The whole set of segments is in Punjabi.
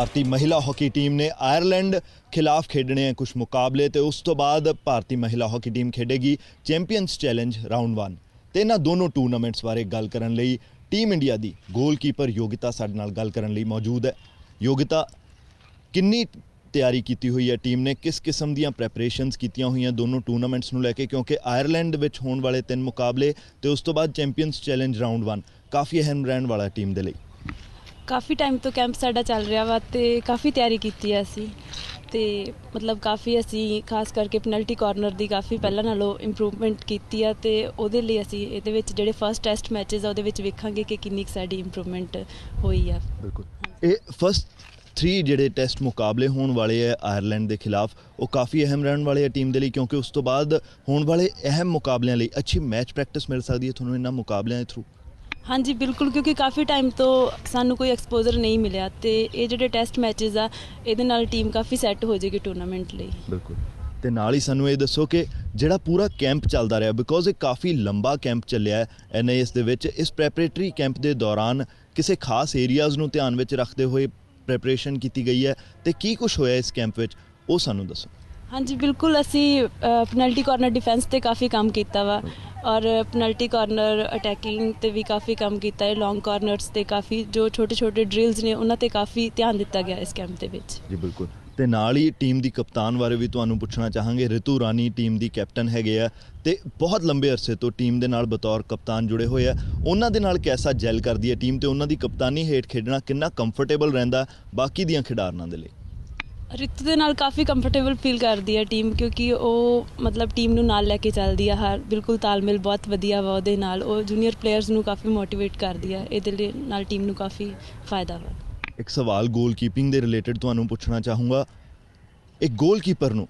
ਭਾਰਤੀ ਮਹਿਲਾ ਹਾਕੀ ਟੀਮ ਨੇ ਆਇਰਲੈਂਡ ਖਿਲਾਫ ਖੇਡਣੇ ਆ ਕੁਝ ਮੁਕਾਬਲੇ ਤੇ ਉਸ ਤੋਂ ਬਾਅਦ ਭਾਰਤੀ ਮਹਿਲਾ ਹਾਕੀ ਟੀਮ ਖੇਡੇਗੀ ਚੈਂਪੀਅਨਸ ਚੈਲੰਜ ਰਾਊਂਡ 1 ਤੇ ਇਹਨਾਂ ਦੋਨੋਂ ਟੂਰਨਾਮੈਂਟਸ ਬਾਰੇ ਗੱਲ ਕਰਨ ਲਈ ਟੀਮ ਇੰਡੀਆ ਦੀ ਗੋਲਕੀਪਰ ਯੋਗਿਤਾ ਸਾਡੇ ਨਾਲ ਗੱਲ ਕਰਨ ਲਈ ਮੌਜੂਦ ਹੈ। ਯੋਗਿਤਾ, ਕਿੰਨੀ ਤਿਆਰੀ ਕੀਤੀ ਹੋਈ ਹੈ ਟੀਮ ਨੇ? ਕਿਸ ਕਿਸਮ ਦੀਆਂ ਪ੍ਰੈਪਰੇਸ਼ਨਸ ਕੀਤੀਆਂ ਹੋਈਆਂ ਦੋਨੋਂ ਟੂਰਨਾਮੈਂਟਸ ਨੂੰ ਲੈ ਕੇ? ਕਿਉਂਕਿ ਆਇਰਲੈਂਡ ਵਿੱਚ ਹੋਣ ਵਾਲੇ ਤਿੰਨ ਮੁਕਾਬਲੇ ਤੇ ਉਸ ਤੋਂ ਬਾਅਦ ਚੈਂਪੀਅਨਸ ਚੈਲੰਜ ਰਾਊਂਡ 1 ਕਾਫੀ ਅਹਿਮ ਰਹਿਣ ਵਾਲਾ ਟੀਮ ਦੇ ਲਈ। ਕਾਫੀ ਟਾਈਮ ਤੋਂ ਕੈਂਪ ਸਾਡਾ ਚੱਲ ਰਿਹਾ ਵਾ ਤੇ ਕਾਫੀ ਤਿਆਰੀ ਕੀਤੀ ਆ ਅਸੀਂ। ਤੇ ਮਤਲਬ ਕਾਫੀ ਅਸੀਂ ਖਾਸ ਕਰਕੇ ਪੈਨਲਟੀ ਕਾਰਨਰ ਦੀ ਕਾਫੀ ਪਹਿਲਾਂ ਨਾਲੋਂ ਇੰਪਰੂਵਮੈਂਟ ਕੀਤੀ ਆ ਤੇ ਉਹਦੇ ਲਈ ਅਸੀਂ ਇਹਦੇ ਵਿੱਚ ਜਿਹੜੇ ਫਰਸਟ ਟੈਸਟ ਮੈਚਸ ਆ ਉਹਦੇ ਵਿੱਚ ਵੇਖਾਂਗੇ ਕਿ ਕਿੰਨੀ ਕੁ ਸਾਡੀ ਇੰਪਰੂਵਮੈਂਟ ਹੋਈ ਆ। ਬਿਲਕੁਲ। ਇਹ ਫਸਟ 3 ਜਿਹੜੇ ਟੈਸਟ ਮੁਕਾਬਲੇ ਹੋਣ ਵਾਲੇ ਆ ਆਇਰਲੈਂਡ ਦੇ ਖਿਲਾਫ, ਉਹ ਕਾਫੀ ਅਹਿਮ ਰਹਿਣ ਵਾਲੇ ਆ ਟੀਮ ਦੇ ਲਈ ਕਿਉਂਕਿ ਉਸ ਤੋਂ ਬਾਅਦ ਹੋਣ ਵਾਲੇ ਅਹਿਮ ਮੁਕਾਬਲਿਆਂ ਲਈ ਅੱਛੀ ਮੈਚ ਪ੍ਰੈਕਟਿਸ ਮਿਲ ਸਕਦੀ ਹੈ ਤੁਹਾਨੂੰ ਇਹਨਾਂ ਮੁਕਾਬਲਿਆਂ ਦੇ ਥਰੂ ਹਾਂਜੀ ਬਿਲਕੁਲ ਕਿਉਂਕਿ ਕਾਫੀ ਟਾਈਮ ਤੋਂ ਸਾਨੂੰ ਕੋਈ ਐਕਸਪੋਜ਼ਰ ਨਹੀਂ ਮਿਲਿਆ ਤੇ ਇਹ ਜਿਹੜੇ ਟੈਸਟ ਮੈਚਸ ਆ ਇਹਦੇ ਨਾਲ ਟੀਮ ਕਾਫੀ ਸੈੱਟ ਹੋ ਜਾਏਗੀ ਟੂਰਨਾਮੈਂਟ ਲਈ। ਬਿਲਕੁਲ। ਤੇ ਨਾਲ ਹੀ ਸਾਨੂੰ ਇਹ ਦੱਸੋ ਕਿ ਜਿਹੜਾ ਪੂਰਾ ਕੈਂਪ ਚੱਲਦਾ ਰਿਹਾ ਬਿਕੋਜ਼ ਇਹ ਕਾਫੀ ਲੰਬਾ ਕੈਂਪ ਚੱਲਿਆ ਹੈ ਐਨਆਈਐਸ ਦੇ ਵਿੱਚ ਇਸ ਪ੍ਰੈਪਰੇਟਰੀ ਕੈਂਪ ਦੇ ਦੌਰਾਨ ਕਿਸੇ ਖਾਸ ਏਰੀਆਜ਼ ਨੂੰ ਧਿਆਨ ਵਿੱਚ ਰੱਖਦੇ ਹੋਏ ਪ੍ਰੈਪਰੇਸ਼ਨ ਕੀਤੀ ਗਈ ਹੈ ਤੇ ਕੀ ਕੁਝ ਹੋਇਆ ਇਸ ਕੈਂਪ ਵਿੱਚ ਉਹ ਸਾਨੂੰ ਦੱਸੋ। ਹਾਂਜੀ ਬਿਲਕੁਲ ਅਸੀਂ ਪੈਨਲਟੀ ਕਾਰਨਰ ਡਿਫੈਂਸ ਤੇ ਕਾਫੀ ਕੰਮ ਕੀਤਾ ਵਾ। ਔਰ ਪੈਨਲਟੀ ਕਾਰਨਰ ਅਟੈਕਿੰਗ ਤੇ ਵੀ ਕਾਫੀ ਕੰਮ ਕੀਤਾ ਹੈ ਲੌਂਗ ਕਾਰਨਰਸ ਤੇ ਕਾਫੀ, ਜੋ ਛੋਟੇ ਛੋਟੇ ਡ੍ਰਿਲਸ ਨੇ, ਉਹਨਾਂ ਤੇ ਕਾਫੀ ਧਿਆਨ ਦਿੱਤਾ ਗਿਆ ਇਸ ਕੈਂਪ ਦੇ ਵਿੱਚ। ਜੀ, ਬਿਲਕੁਲ। ਤੇ ਨਾਲ ਹੀ ਟੀਮ ਦੀ ਕਪਤਾਨ ਬਾਰੇ ਵੀ ਤੁਹਾਨੂੰ ਪੁੱਛਣਾ ਚਾਹਾਂਗੇ, ਰਿਤੂ ਰਾਣੀ ਟੀਮ ਦੀ ਕੈਪਟਨ ਹੈਗੇ ਆ ਤੇ ਬਹੁਤ ਲੰਬੇ ਅਰਸੇ ਤੋਂ ਟੀਮ ਦੇ ਨਾਲ ਬਤੌਰ ਕਪਤਾਨ ਜੁੜੇ ਹੋਏ ਆ। ਉਹਨਾਂ ਦੇ ਨਾਲ ਕੈਸਾ ਜੈਲ ਕਰਦੀ ਹੈ ਟੀਮ ਤੇ ਉਹਨਾਂ ਦੀ ਕਪਤਾਨੀ ਹੇਠ ਖੇਡਣਾ ਕਿੰਨਾ ਕੰਫਰਟੇਬਲ ਰਹਿੰਦਾ, ਬਾਕੀ ਦੀਆਂ ਖਿਡਾਰਨਾਂ ਦੇ ਲਈ। ਰਿਤੂ ਦੇ ਨਾਲ ਕਾਫੀ ਕੰਫਰਟੇਬਲ ਫੀਲ ਕਰਦੀ ਹੈ ਟੀਮ ਕਿਉਂਕਿ ਉਹ ਮਤਲਬ ਟੀਮ ਨੂੰ ਨਾਲ ਲੈ ਕੇ ਚੱਲਦੀ ਆ, ਹਰ, ਬਿਲਕੁਲ ਤਾਲਮੇਲ ਬਹੁਤ ਵਧੀਆ ਵਾ ਉਹਦੇ ਨਾਲ। ਉਹ ਜੂਨੀਅਰ ਪਲੇਅਰਸ ਨੂੰ ਕਾਫੀ ਮੋਟੀਵੇਟ ਕਰਦੀ ਆ, ਇਹਦੇ ਲਈ ਨਾਲ ਟੀਮ ਨੂੰ ਕਾਫੀ ਫਾਇਦਾ ਵਾ। ਇੱਕ ਸਵਾਲ ਗੋਲਕੀਪਿੰਗ ਦੇ ਰਿਲੇਟਡ ਤੁਹਾਨੂੰ ਪੁੱਛਣਾ ਚਾਹੂੰਗਾ। ਇੱਕ ਗੋਲਕੀਪਰ ਨੂੰ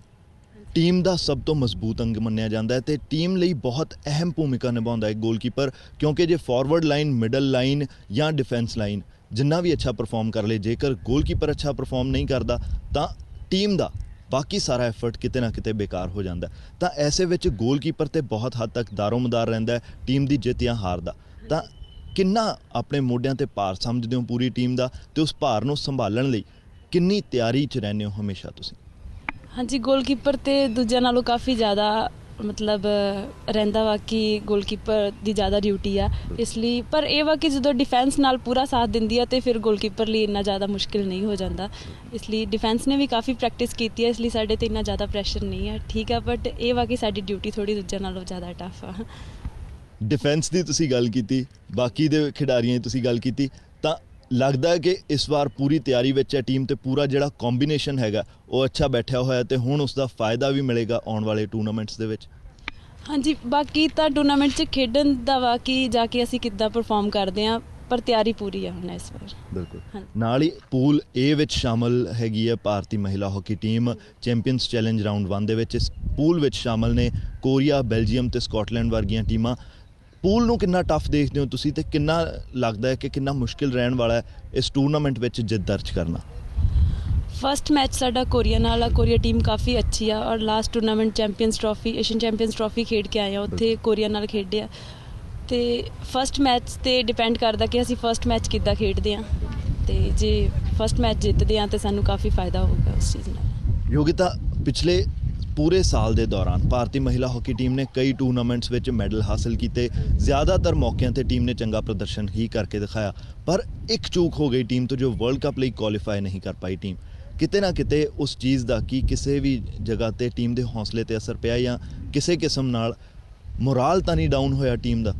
ਟੀਮ ਦਾ ਸਭ ਤੋਂ ਮਜ਼ਬੂਤ ਅੰਗ ਮੰਨਿਆ ਜਾਂਦਾ ਹੈ ਤੇ ਟੀਮ ਲਈ ਬਹੁਤ ਅਹਿਮ ਭੂਮਿਕਾ ਨਿਭਾਉਂਦਾ ਹੈ ਗੋਲਕੀਪਰ ਕਿਉਂਕਿ ਜੇ ਫਾਰਵਰਡ ਲਾਈਨ ਮਿਡਲ ਲਾਈਨ ਜਾਂ ਡਿਫੈਂਸ ਲਾਈਨ ਜਿੰਨਾ ਵੀ ਅੱਛਾ ਪਰਫਾਰਮ ਕਰ ਲੇ, ਜੇਕਰ ਗੋਲਕੀਪਰ ਅੱਛਾ ਪਰਫਾਰਮ ਨਹੀਂ ਕਰਦਾ, ਤਾਂ ਟੀਮ ਦਾ ਬਾਕੀ ਸਾਰਾ ਐਫਰਟ ਕਿਤੇ ਨਾ ਕਿਤੇ ਬੇਕਾਰ ਹੋ ਜਾਂਦਾ ਤਾਂ ਐਸੇ ਵਿੱਚ ਗੋਲਕੀਪਰ ਤੇ ਬਹੁਤ ਹੱਦ ਤੱਕ ਦਾਰੋਮਦਾਰ ਰਹਿੰਦਾ ਹੈ ਟੀਮ ਦੀ ਜਿੱਤ ਜਾਂ ਹਾਰ ਦਾ। ਤਾਂ ਕਿੰਨਾ ਆਪਣੇ ਮੋਢਿਆਂ ਤੇ ਭਾਰ ਸਮਝਦੇ ਹੋ ਪੂਰੀ ਟੀਮ ਦਾ ਤੇ ਉਸ ਭਾਰ ਨੂੰ ਸੰਭਾਲਣ ਲਈ ਕਿੰਨੀ ਤਿਆਰੀ 'ਚ ਰਹਿੰਦੇ ਹੋ ਹਮੇਸ਼ਾ ਤੁਸੀਂ? ਹਾਂਜੀ ਗੋਲਕੀਪਰ ਤੇ ਦੂਜਿਆਂ ਨਾਲੋਂ ਕਾਫੀ ਜ਼ਿਆਦਾ ਮਤਲਬ ਰਹਿੰਦਾ ਵਾ ਕਿ ਗੋਲਕੀਪਰ ਦੀ ਜ਼ਿਆਦਾ ਡਿਊਟੀ ਆ। ਇਸ ਲਈ ਪਰ ਇਹ ਵਾ ਕਿ ਜਦੋਂ ਡਿਫੈਂਸ ਨਾਲ ਪੂਰਾ ਸਾਥ ਦਿੰਦੀ ਆ ਤੇ ਫਿਰ ਗੋਲਕੀਪਰ ਲਈ ਇੰਨਾ ਜ਼ਿਆਦਾ ਮੁਸ਼ਕਿਲ ਨਹੀਂ ਹੋ ਜਾਂਦਾ। ਇਸ ਲਈ ਡਿਫੈਂਸ ਨੇ ਵੀ ਕਾਫੀ ਪ੍ਰੈਕਟਿਸ ਕੀਤੀ ਹੈ ਇਸ ਲਈ ਸਾਡੇ ਤੇ ਇੰਨਾ ਜ਼ਿਆਦਾ ਪ੍ਰੈਸ਼ਰ ਨਹੀਂ ਹੈ ਠੀਕ ਆ ਬਟ ਇਹ ਵਾ ਕਿ ਸਾਡੀ ਡਿਊਟੀ ਥੋੜੀ ਦੂਜਿਆਂ ਨਾਲੋਂ ਜ਼ਿਆਦਾ ਟਫ ਆ। ਡਿਫੈਂਸ ਦੀ ਤੁਸੀਂ ਗੱਲ ਕੀਤੀ ਬਾਕੀ ਦੇ ਖਿਡਾਰੀਆਂ ਦੀ ਤੁਸੀਂ ਗੱਲ ਕੀਤੀ। ਲੱਗਦਾ ਹੈ ਕਿ ਇਸ ਵਾਰ ਪੂਰੀ ਤਿਆਰੀ ਵਿੱਚ ਹੈ ਟੀਮ ਤੇ ਪੂਰਾ ਜਿਹੜਾ ਕੰਬੀਨੇਸ਼ਨ ਹੈਗਾ ਉਹ ਅੱਛਾ ਬੈਠਿਆ ਹੋਇਆ ਤੇ ਹੁਣ ਉਸ ਦਾ ਫਾਇਦਾ ਵੀ ਮਿਲੇਗਾ ਆਉਣ ਵਾਲੇ ਟੂਰਨਾਮੈਂਟਸ ਦੇ ਵਿੱਚ। ਹਾਂਜੀ ਬਾਕੀ ਤਾਂ ਟੂਰਨਾਮੈਂਟ 'ਚ ਖੇਡਣ ਦਾ ਵਾ ਕਿ ਜਾ ਕੇ ਅਸੀਂ ਕਿੱਦਾਂ ਪਰਫਾਰਮ ਕਰਦੇ ਆ ਪਰ ਤਿਆਰੀ ਪੂਰੀ ਆ ਹੁਣ ਇਸ ਵਾਰ। ਬਿਲਕੁਲ। ਨਾਲ ਹੀ ਪੂਲ A ਵਿੱਚ ਸ਼ਾਮਲ ਹੈਗੀ ਹੈ ਭਾਰਤੀ ਮਹਿਲਾ hockey team champions challenge round 1 ਦੇ ਵਿੱਚ ਇਸ ਪੂਲ ਵਿੱਚ ਸ਼ਾਮਲ ਨੇ ਕੋਰੀਆ ਬੈਲਜੀਅਮ ਤੇ ਸਕਾਟਲੈਂਡ ਵਰਗੀਆਂ ਟੀਮਾਂ ਪੂਲ ਨੂੰ ਕਿੰਨਾ ਟਫ ਦੇਖਦੇ ਹੋ ਤੁਸੀਂ ਤੇ ਕਿੰਨਾ ਲੱਗਦਾ ਹੈ ਕਿ ਕਿੰਨਾ ਮੁਸ਼ਕਿਲ ਰਹਿਣ ਵਾਲਾ ਹੈ ਇਸ ਟੂਰਨਾਮੈਂਟ ਵਿੱਚ ਜਿੱਤ ਦਰਜ ਕਰਨਾ? ਫਰਸਟ ਮੈਚ ਸਾਡਾ ਕੋਰੀਆ ਨਾਲ ਆ ਕੋਰੀਆ ਟੀਮ ਕਾਫੀ ਅੱਛੀ ਆ ਔਰ last tournament champions trophy Asian champions trophy ਖੇਡ ਕੇ ਆਏ ਆ ਉੱਥੇ ਕੋਰੀਆ ਨਾਲ ਖੇਡਿਆ ਤੇ ਫਰਸਟ ਮੈਚ ਤੇ ਡਿਪੈਂਡ ਕਰਦਾ ਕਿ ਅਸੀਂ ਫਰਸਟ ਮੈਚ ਕਿੱਦਾਂ ਖੇਡਦੇ ਆ। ਤੇ ਜੇ ਫਰਸਟ ਮੈਚ ਜਿੱਤਦੇ ਆ ਤੇ ਸਾਨੂੰ ਕਾਫੀ ਫਾਇਦਾ ਹੋਊਗਾ ਉਸ ਚੀਜ਼ ਨਾਲ। ਯੋਗਿਤਾ ਪਿਛਲੇ ਪੂਰੇ ਸਾਲ ਦੇ ਦੌਰਾਨ ਭਾਰਤੀ ਮਹਿਲਾ ਹਾਕੀ ਟੀਮ ਨੇ ਕਈ ਟੂਰਨਾਮੈਂਟਸ ਵਿੱਚ ਮੈਡਲ ਹਾਸਲ ਕੀਤੇ। ਜ਼ਿਆਦਾਤਰ ਮੌਕਿਆਂ ਤੇ ਟੀਮ ਨੇ ਚੰਗਾ ਪ੍ਰਦਰਸ਼ਨ ਹੀ ਕਰਕੇ ਦਿਖਾਇਆ। ਪਰ ਇੱਕ ਚੂਕ ਹੋ ਗਈ ਟੀਮ ਤੋਂ ਜੋ ਵਰਲਡ ਕੱਪ ਲਈ ਕੁਆਲੀਫਾਈ ਨਹੀਂ ਕਰ ਪਾਈ ਟੀਮ। ਕਿਤੇ ਨਾ ਕਿਤੇ ਉਸ ਚੀਜ਼ ਦਾ ਕੀ ਕਿਸੇ ਵੀ ਜਗ੍ਹਾ ਤੇ ਟੀਮ ਦੇ ਹੌਸਲੇ ਤੇ ਅਸਰ ਪਿਆ ਜਾਂ ਕਿਸੇ ਕਿਸਮ ਨਾਲ ਮੋਰਾਲ ਤਾਂ ਨਹੀਂ ਡਾਊਨ ਹੋਇਆ ਟੀਮ ਦਾ।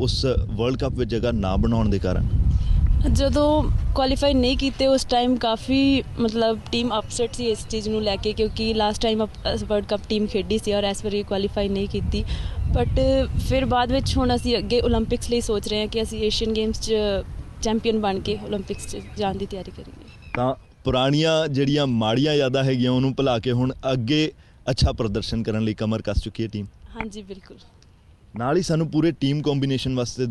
ਉਸ ਵਰਲਡ ਕੱਪ ਵਿੱਚ ਜਗ੍ਹਾ ਨਾ ਬਣਾਉਣ ਦੇ ਕਾਰਨ। ਜਦੋਂ ਕੁਆਲੀਫਾਈ ਨਹੀਂ ਕੀਤੇ ਉਸ ਟਾਈਮ ਕਾਫੀ ਮਤਲਬ ਟੀਮ ਅਪਸੈਟ ਸੀ ਇਸ ਚੀਜ਼ ਨੂੰ ਲੈ ਕੇ ਕਿਉਂਕਿ last time world cup team ਖੇਡੀ ਸੀ ਔਰ ਇਸ ਵਾਰੀ ਕੁਆਲੀਫਾਈ ਨਹੀਂ ਕੀਤੀ। ਬਟ ਫਿਰ ਬਾਅਦ ਵਿੱਚ ਹੁਣ ਅਸੀਂ ਅੱਗੇ 올림픽ਸ ਲਈ ਸੋਚ ਰਹੇ ਹਾਂ ਕਿ ਅਸੀਂ ਏਸ਼ੀਅਨ ਗੇਮਸ 'ਚ ਚੈਂਪੀਅਨ ਬਣ ਕੇ 올림픽ਸ 'ਚ ਜਾਣ ਦੀ ਤਿਆਰੀ ਕਰੀਏ। ਤਾਂ ਪੁਰਾਣੀਆਂ ਜਿਹੜੀਆਂ ਮਾੜੀਆਂ ਯਾਦਾਂ ਹੈਗੀਆਂ ਉਹਨੂੰ ਭੁਲਾ ਕੇ ਹੁਣ ਅੱਗੇ ਅੱਛਾ ਪ੍ਰਦਰਸ਼ਨ ਕਰਨ ਲਈ ਕਮਰ ਕੱਸ ਚੁੱਕੀ ਹੈ ਟੀਮ ਹਾਂਜੀ ਬਿਲਕੁਲ। ਨਾਲ ਹੀ ਸਾਨੂੰ ਪੂਰੇ ਟੀਮ ਕੰਬੀਨੇਸ਼ਨ ਵਾਸਤੇ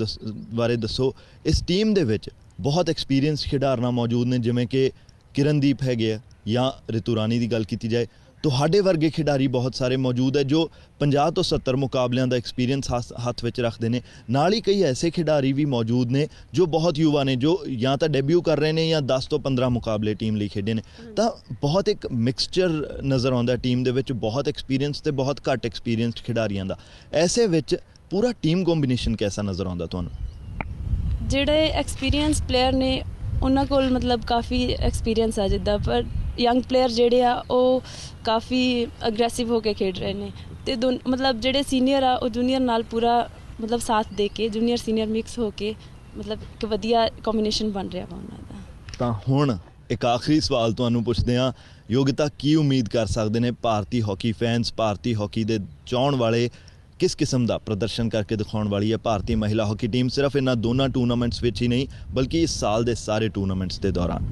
ਬਾਰੇ ਦੱਸੋ। ਇਸ ਟੀਮ ਦੇ ਵਿੱਚ ਬਹੁਤ ਐਕਸਪੀਰੀਅੰਸ ਖਿਡਾਰਨਾ ਮੌਜੂਦ ਨੇ ਜਿਵੇਂ ਕਿ ਕਿਰਨਦੀਪ ਹੈਗੇ ਆ ਜਾਂ ਰਿਤੂ ਰਾਣੀ ਦੀ ਗੱਲ ਕੀਤੀ ਜਾਏ ਤੁਹਾਡੇ ਵਰਗੇ ਖਿਡਾਰੀ ਬਹੁਤ ਸਾਰੇ ਮੌਜੂਦ ਹੈ ਜੋ 50 ਤੋਂ 70 ਮੁਕਾਬਲਿਆਂ ਦਾ ਐਕਸਪੀਰੀਅੰਸ ਹੱਥ ਵਿੱਚ ਰੱਖਦੇ ਨੇ। ਨਾਲ ਹੀ ਕਈ ਐਸੇ ਖਿਡਾਰੀ ਵੀ ਮੌਜੂਦ ਨੇ ਜੋ ਬਹੁਤ ਯੁਵਾ ਨੇ ਜੋ ਜਾਂ ਤਾਂ ਡੈਬਿਊ ਕਰ ਰਹੇ ਨੇ ਜਾਂ 10 ਤੋਂ 15 ਮੁਕਾਬਲੇ ਟੀਮ ਲਈ ਖੇਡੇ ਨੇ। ਤਾਂ ਬਹੁਤ ਇੱਕ ਮਿਕਸਚਰ ਨਜ਼ਰ ਆਉਂਦਾ ਟੀਮ ਦੇ ਵਿੱਚ ਬਹੁਤ ਐਕਸਪੀਰੀਅੰਸ ਤੇ ਬਹੁਤ ਘੱਟ ਐਕਸਪੀਰੀਅੰਸਡ ਖਿਡਾਰੀਆਂ ਦਾ। ਐਸੇ ਵਿੱਚ ਪੂਰਾ ਟੀਮ ਕੰਬੀਨੇਸ਼ਨ ਕੈਸਾ ਨਜ਼ਰ ਆਉਂਦਾ ਤੁਹਾਨੂੰ? ਜਿਹੜੇ ਐਕਸਪੀਰੀਅੰਸ ਪਲੇਅਰ ਨੇ, ਉਹਨਾਂ ਕੋਲ ਮਤਲਬ ਕਾਫੀ ਐਕਸਪੀਰੀਅੰਸ ਆ ਜਿੱਦਾਂ, ਪਰ ਯੰਗ ਪਲੇਅਰ ਜਿਹੜੇ ਆ, ਉਹ ਕਾਫੀ ਅਗਰੈਸਿਵ ਹੋ ਕੇ ਖੇਡ ਰਹੇ ਨੇ। ਤੇ ਦੋਨ- ਮਤਲਬ ਜਿਹੜੇ ਸੀਨੀਅਰ ਆ, ਉਹ ਜੂਨੀਅਰ ਨਾਲ ਪੂਰਾ ਮਤਲਬ ਸਾਥ ਦੇ ਕੇ ਜੂਨੀਅਰ ਸੀਨੀਅਰ ਮਿਕਸ ਹੋ ਕੇ ਮਤਲਬ ਇੱਕ ਵਧੀਆ ਕੰਬੀਨੇਸ਼ਨ ਬਣ ਰਿਹਾ ਵਾ ਉਹਨਾਂ ਦਾ। ਤਾਂ ਹੁਣ ਇੱਕ ਆਖਰੀ ਸਵਾਲ ਤੁਹਾਨੂੰ ਪੁੱਛਦੇ ਹਾਂ। ਯੋਗਤਾ, ਕੀ ਉਮੀਦ ਕਰ ਸਕਦੇ ਨੇ ਭਾਰਤੀ ਹਾਕੀ ਫੈਨਸ ਭਾਰਤੀ ਹਾਕੀ ਦੇ ਚਾਹਣ ਵਾਲੇ ਕਿਸ ਕਿਸਮ ਦਾ ਪ੍ਰਦਰਸ਼ਨ ਕਰਕੇ ਦਿਖਾਉਣ ਵਾਲੀ ਹੈ ਭਾਰਤੀ ਮਹਿਲਾ ਹਾਕੀ ਟੀਮ? ਸਿਰਫ ਇਹਨਾਂ ਦੋਨਾਂ ਟੂਰਨਾਮੈਂਟਸ ਵਿੱਚ ਹੀ ਨਹੀਂ ਬਲਕਿ ਇਸ ਸਾਲ ਦੇ ਸਾਰੇ ਟੂਰਨਾਮੈਂਟਸ ਦੇ ਦੌਰਾਨ।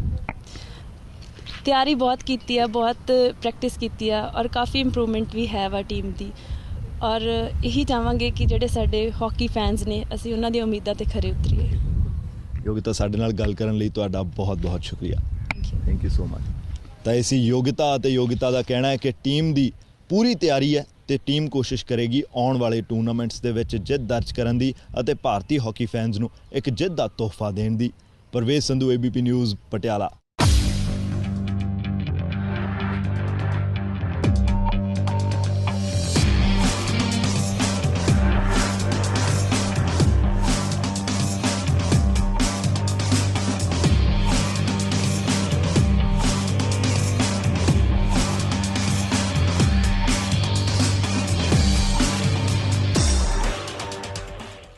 ਤਿਆਰੀ ਬਹੁਤ ਕੀਤੀ ਆ ਬਹੁਤ ਪ੍ਰੈਕਟਿਸ ਕੀਤੀ ਆ ਔਰ ਕਾਫੀ ਇੰਪਰੂਵਮੈਂਟ ਵੀ ਹੈ ਵਾ ਟੀਮ ਦੀ। ਔਰ ਇਹੀ ਚਾਹਾਂਗੇ ਕਿ ਜਿਹੜੇ ਸਾਡੇ ਹਾਕੀ ਫੈਨਸ ਨੇ ਅਸੀਂ ਉਹਨਾਂ ਦੀਆਂ ਉਮੀਦਾਂ ਤੇ ਖਰੇ ਉਤਰੀਏ। ਯੋਗਤਾ ਸਾਡੇ ਨਾਲ ਗੱਲ ਕਰਨ ਲਈ ਤੁਹਾਡਾ ਬਹੁਤ ਬਹੁਤ ਸ਼ੁਕਰੀਆ. ਥੈਂਕ ਯੂ ਸੋ ਮਚ ਤਾਂ ਇਸੀ ਯੋਗਤਾ ਅਤੇ ਯੋਗਤਾ ਦਾ ਕਹਿਣਾ ਹੈ ਕਿ ਟੀਮ ਦੀ ਪੂਰੀ ਤਿਆਰੀ ਹੈ। ਤੇ ਟੀਮ ਕੋਸ਼ਿਸ਼ ਕਰੇਗੀ ਆਉਣ ਵਾਲੇ ਟੂਰਨਾਮੈਂਟਸ ਦੇ ਵਿੱਚ ਜਿੱਤ ਦਰਜ ਕਰਨ ਦੀ ਅਤੇ ਭਾਰਤੀ ਹਾਕੀ ਫੈਨਸ ਨੂੰ ਇੱਕ ਜਿੱਤ ਦਾ ਤੋਹਫਾ ਦੇਣ ਦੀ। Parvez Sandhu ABP News Patiala.